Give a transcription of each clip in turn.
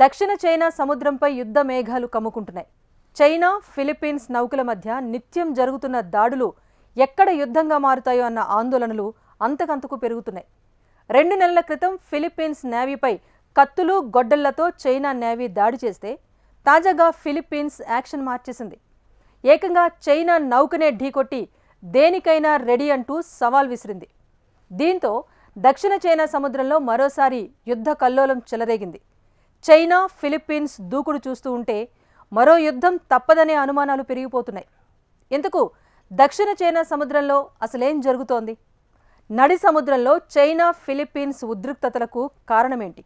దక్షిణ చైనా సముద్రంపై యుద్ధ మేఘాలు కమ్ముకుంటున్నాయి. చైనా ఫిలిప్పీన్స్ నౌకల మధ్య నిత్యం జరుగుతున్న దాడులు ఎక్కడ యుద్ధంగా మారుతాయో అన్న ఆందోళనలు అంతకంతకు పెరుగుతున్నాయి. రెండు నెలల క్రితం ఫిలిప్పీన్స్ నేవీపై కత్తులు గొడ్డళ్ళతో చైనా నేవీ దాడి చేస్తే తాజాగా ఫిలిప్పీన్స్ యాక్షన్ మార్చేసింది. ఏకంగా చైనా నౌకనే ఢీకొట్టి దేనికైనా రెడీ అంటూ సవాల్ విసిరింది. దీంతో దక్షిణ చైనా సముద్రంలో మరోసారి యుద్ధ కల్లోలం చెలరేగింది. చైనా ఫిలిప్పీన్స్ దూకుడు చూస్తూ ఉంటే మరో యుద్ధం తప్పదనే అనుమానాలు పెరిగిపోతున్నాయి. ఎందుకు దక్షిణ చైనా సముద్రంలో అసలేం జరుగుతోంది? నడి సముద్రంలో చైనా ఫిలిప్పీన్స్ ఉద్రిక్తతలకు కారణమేంటి?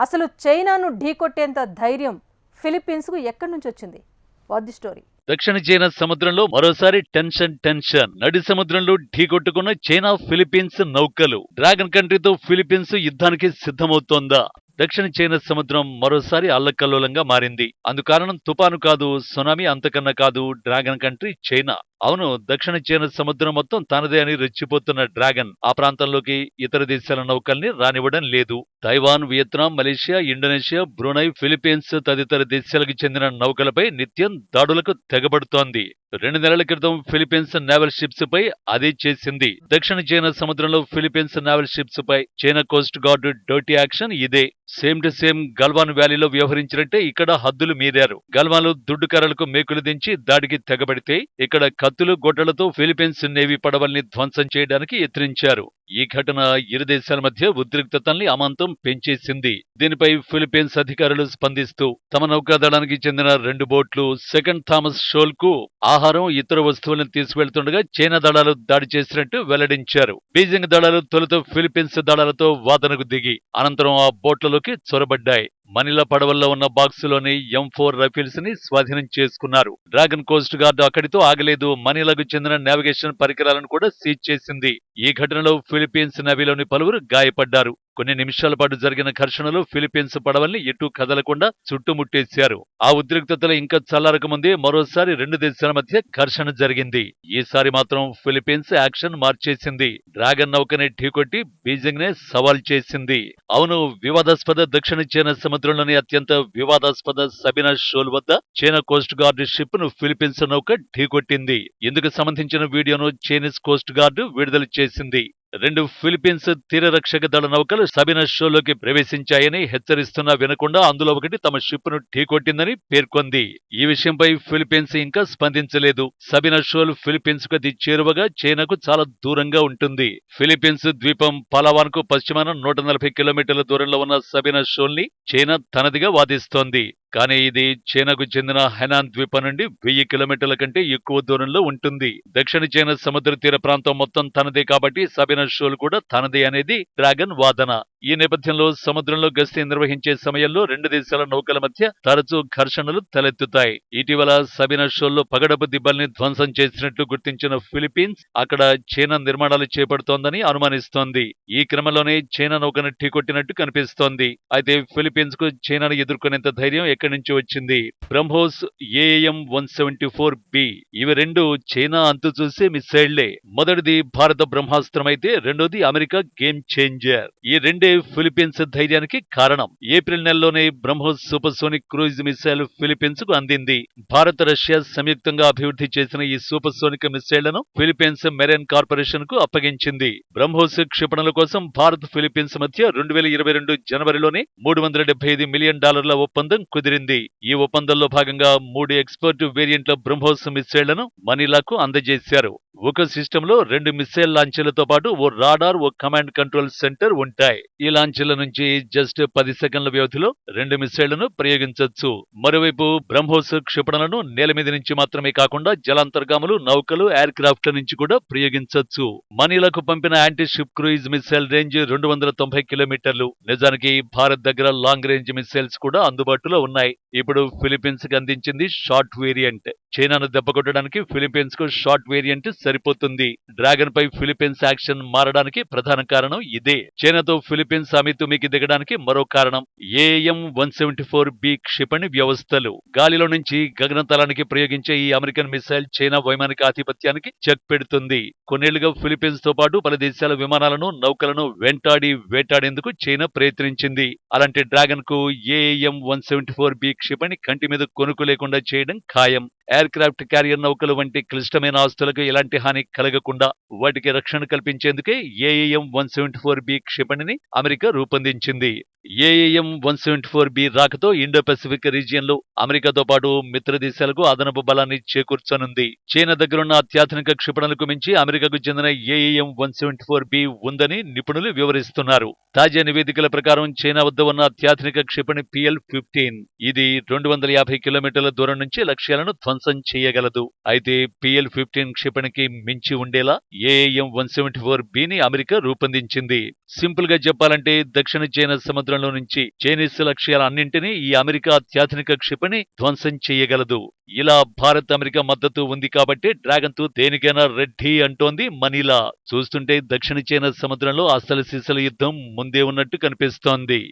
అసలు చైనాను ఢీకొట్టేంత ధైర్యం ఫిలిప్పీన్స్కు ఎక్కడి నుంచి వచ్చింది? What the story? దక్షిణ చైనా సముద్రంలో మరోసారి టెన్షన్ టెన్షన్. నడి సముద్రంలో ఢీకొట్టుకున్న చైనా ఫిలిప్పీన్స్ నౌకలు. డ్రాగన్ కంట్రీతో ఫిలిప్పీన్స్ యుద్ధానికి సిద్ధమవుతోందా? దక్షిణ చైనా సముద్రం మరోసారి అల్లకల్లోలంగా మారింది. అందుకారణం తుపాను కాదు సునామీ అంతకన్నా కాదు డ్రాగన్ కంట్రీ చైనా. అవును దక్షిణ చైనా సముద్రం మొత్తం తనదే అని రెచ్చిపోతున్న డ్రాగన్ ఆ ప్రాంతంలోకి ఇతర దేశాల నౌకల్ని రానివ్వడం లేదు. Taiwan Vietnam Malaysia Indonesia Brunei Philippines తదితర దేశాలకు చెందిన నౌకలపై నిత్యం దాడులకు తెగబడుతోంది. రెండు నెలల క్రితం ఫిలిప్పీన్స్ నేవల్ షిప్స్ పై అదే చేసింది. దక్షిణ చైనా సముద్రంలో ఫిలిప్పీన్స్ నేవల్ షిప్స్ పై చైనా కోస్ట్ గార్డ్ డోటీ యాక్షన్ ఇదే. సేమ్ టు సేమ్ గల్వాన్ వ్యాలీలో వ్యవహరించినట్టే ఇక్కడ హద్దులు మీరారు. గల్వాన్లో దుడ్డు కర్రలకు మేకులు దించి దాడికి తెగబడితే ఇక్కడ కత్తులు గొడ్డలతో ఫిలిప్పీన్స్ నేవీ పడవల్ని ధ్వంసం చేయడానికి యత్నించారు. ఈ ఘటన ఇరు దేశాల మధ్య ఉద్రిక్తతల్ని అమాంతం పెంచేసింది. దీనిపై ఫిలిప్పీన్స్ అధికారులు స్పందిస్తూ తమ నౌకాదళానికి చెందిన రెండు బోట్లు సెకండ్ థామస్ షోల్కు ఆహారం ఇతర వస్తువులను తీసుకువెళ్తుండగా చైనా దళాలు దాడి చేసినట్టు వెల్లడించారు. బీజింగ్ దళాలు తొలుత ఫిలిప్పీన్స్ దళాలతో వాదనకు దిగి అనంతరం ఆ బోట్లలోకి చొరబడ్డాయి. మనిలా పడవల్లో ఉన్న బాక్సులోని ఎం ఫోర్ రైఫిల్స్ని స్వాధీనం చేసుకున్నారు. డ్రాగన్ కోస్ట్ గార్డ్ అక్కడితో ఆగలేదు. మనీలకు చెందిన నావిగేషన్ పరికరాలను కూడా సీజ్ చేసింది. ఈ ఘటనలో ఫిలిప్పీన్స్ నవీలోని పలువురు గాయపడ్డారు. కొన్ని నిమిషాల పాటు జరిగిన ఘర్షణలో ఫిలిప్పీన్స్ పడవల్ని ఎటూ కదలకుండా చుట్టుముట్టేశారు. ఆ ఉద్రిక్తతలు ఇంకా చల్లారక ముందే మరోసారి రెండు దేశాల మధ్య ఘర్షణ జరిగింది. ఈసారి మాత్రం ఫిలిప్పీన్స్ యాక్షన్ మార్చేసింది. డ్రాగన్ నౌకని ఢీకొట్టి బీజింగ్ నే సవాల్ చేసింది. అవును వివాదాస్పద దక్షిణ చైనా సముద్రంలోని అత్యంత వివాదాస్పద సబినా షోల్ వద్ద చైనా కోస్ట్ గార్డ్ షిప్ను ఫిలిప్పీన్స్ నౌక ఢీకొట్టింది. ఇందుకు సంబంధించిన వీడియోను చైనీస్ కోస్ట్ గార్డు విడుదల చేసింది. రెండు ఫిలిప్పీన్స్ తీరరక్షక దళ నౌకలు సబినా షోలోకి ప్రవేశించాయని హెచ్చరిస్తున్నా వినకుండా అందులో ఒకటి తమ షిప్ను ఢీకొట్టిందని పేర్కొంది. ఈ విషయంపై ఫిలిప్పీన్స్ ఇంకా స్పందించలేదు. సబినా షోల్ ఫిలిప్పీన్స్కు చేరువగా చైనాకు చాలా దూరంగా ఉంటుంది. ఫిలిప్పీన్స్ ద్వీపం పలావాన్కు పశ్చిమాన నూట నలభై కిలోమీటర్ల దూరంలో ఉన్న సబినా షోల్ని చైనా తనదిగా వాదిస్తోంది. కానీ ఇది చైనాకు చెందిన హెనాన్ ద్వీపం నుండి వెయ్యి కిలోమీటర్ల కంటే ఎక్కువ దూరంలో ఉంటుంది. దక్షిణ చైనా సముద్ర తీర ప్రాంతం మొత్తం తనదే కాబట్టి సబినా షోల్ కూడా తనదే అనేది డ్రాగన్ వాదన. ఈ నేపథ్యంలో సముద్రంలో గస్తీ నిర్వహించే సమయంలో రెండు దేశాల నౌకల మధ్య తరచూ ఘర్షణలు తలెత్తుతాయి. ఇటీవల సబీనా షోల్లో పగడపు దిబ్బల్ని ధ్వంసం చేసినట్లు గుర్తించిన ఫిలిప్పీన్స్ అక్కడ చైనా నిర్మాణాలు చేపడుతోందని అనుమానిస్తోంది. ఈ క్రమంలోనే చైనా నౌకను ఢీకొట్టినట్టు కనిపిస్తోంది. అయితే ఫిలిప్పీన్స్కు చైనాను ఎదుర్కొనేంత ధైర్యం ఎక్కడి నుంచి వచ్చింది? BrahMos AM one seventy four B. ఇవి రెండు చైనా అంతు చూసే మిస్సైళ్ళే. మొదటిది భారత బ్రహ్మాస్త్రం అయితే రెండోది అమెరికా గేమ్ చేంజర్. ఈ రెండే ఫిలిప్పీన్స్ ధైర్యానికి కారణం. ఏప్రిల్ నెలలోనే బ్రహ్మోస్ సూపర్సోనిక్ క్రూయిజ్ మిసైల్ ఫిలిప్పీన్స్కు అందింది. భారత్ రష్యా సంయుక్తంగా అభివృద్ధి చేసిన ఈ సూపర్సోనిక్ మిసైళ్ళను ఫిలిప్పీన్స్ మెరైన్ కార్పొరేషన్కు అప్పగించింది. బ్రహ్మోస్ క్షిపణుల కోసం భారత్ ఫిలిప్పీన్స్ మధ్య రెండు వేల ఇరవై రెండు జనవరిలోనే మూడు వందల డెబ్బై ఐదు మిలియన్ డాలర్ల ఒప్పందం కుదిరింది. ఈ ఒప్పందంలో భాగంగా మూడు ఎక్స్పర్ట్ వేరియంట్ల బ్రహ్మోస్ మిసైళ్ళను మనీలాకు అందజేశారు. ఒక సిస్టమ్లో రెండు మిసైల్ లాంచీలతో పాటు ఓ రాడార్ ఓ కమాండ్ కంట్రోల్ సెంటర్ ఉంటాయి. ఈ లాంచీల నుంచి జస్ట్ పది సెకండ్ల వ్యవధిలో రెండు మిసైళ్ళను ప్రయోగించవచ్చు మరోవైపు బ్రహ్మోస్ క్షిపణలను నేల మీద నుంచి మాత్రమే కాకుండా జలాంతర్గాములు నౌకలు ఎయిర్ క్రాఫ్ట్ల నుంచి కూడా ప్రయోగించవచ్చు మనీలకు పంపిన anti ship cruise missile range రెండు వందల తొంభై కిలోమీటర్లు. నిజానికి భారత్ దగ్గర లాంగ్ రేంజ్ మిసైల్స్ కూడా అందుబాటులో ఉన్నాయి. ఇప్పుడు ఫిలిపీన్స్కి అందించింది షార్ట్ వేరియంట్. చైనాను దెబ్బకొట్టడానికి ఫిలిపీన్స్కు షార్ట్ వేరియంట్ సరిపోతుంది. డ్రాగన్ పై ఫిలిపీన్స్ యాక్షన్ మారడానికి ప్రధాన కారణం ఇదే. చైనాతో ఫిలిప్పీన్స్ అమితుమికి దిగడానికి మరో కారణం AM one seventy four B క్షిపణి వ్యవస్థలు. గాలిలో నుంచి గగనతలానికి ప్రయోగించే ఈ అమెరికన్ మిసైల్ చైనా వైమానిక ఆధిపత్యానికి చెక్ పెడుతుంది. కొన్నేళ్ళుగా ఫిలిప్పీన్స్తో పాటు పలు దేశాల విమానాలను నౌకలను వెంటాడి వేటాడేందుకు చైనా ప్రయత్నించింది. అలాంటి డ్రాగన్కు AM one seventy four B క్షిపణి కంటి మీద కొనుక్కు లేకుండా చేయడం ఖాయం. ఎయిర్ క్రాఫ్ట్ క్యారియర్ నౌకలు వంటి క్లిష్టమైన ఆస్తులకు ఎలాంటి హాని కలగకుండా వాటికి రక్షణ కల్పించేందుకే AAM one seventy four B క్షిపణిని America రూపొందించింది. AAM one seventy four B రాకతో ఇండో పెసిఫిక్ రీజియన్లో అమెరికాతో పాటు మిత్ర దేశాలకు అదనపు బలాన్ని చేకూర్చనుంది. చైనా దగ్గరున్న అత్యాధునిక క్షిపణులకు మించి అమెరికాకు చెందిన AAM one seventy four B ఉందని నిపుణులు వివరిస్తున్నారు. తాజా నివేదికల ప్రకారం చైనా వద్ద ఉన్న అత్యాధునిక క్షిపణి పిఎల్ ఫిఫ్టీన్ ఇది రెండు వందల యాభై కిలోమీటర్ల దూరం నుంచి లక్ష్యాలను ధ్వంసం ధ్వంసం చేయగలదు. అయితే పిఎల్ ఫిఫ్టీన్ క్షిపణికి మించి ఉండేలా ఏఎం వన్ సెవెంటీ ఫోర్ బిని అమెరికా రూపొందించింది. సింపుల్గా చెప్పాలంటే దక్షిణ చైనా సముద్రంలో నుంచి చైనీస్ లక్ష్యాల అన్నింటినీ ఈ అమెరికా అత్యాధునిక క్షిపణి ధ్వంసం చేయగలదు. ఇలా భారత్ అమెరికా మద్దతు ఉంది కాబట్టి డ్రాగన్తో దేనికైనా రెడ్డి అంటోంది మనీలా. చూస్తుంటే దక్షిణ చైనా సముద్రంలో అసలు సీసల యుద్ధం ముందే ఉన్నట్టు కనిపిస్తోంది.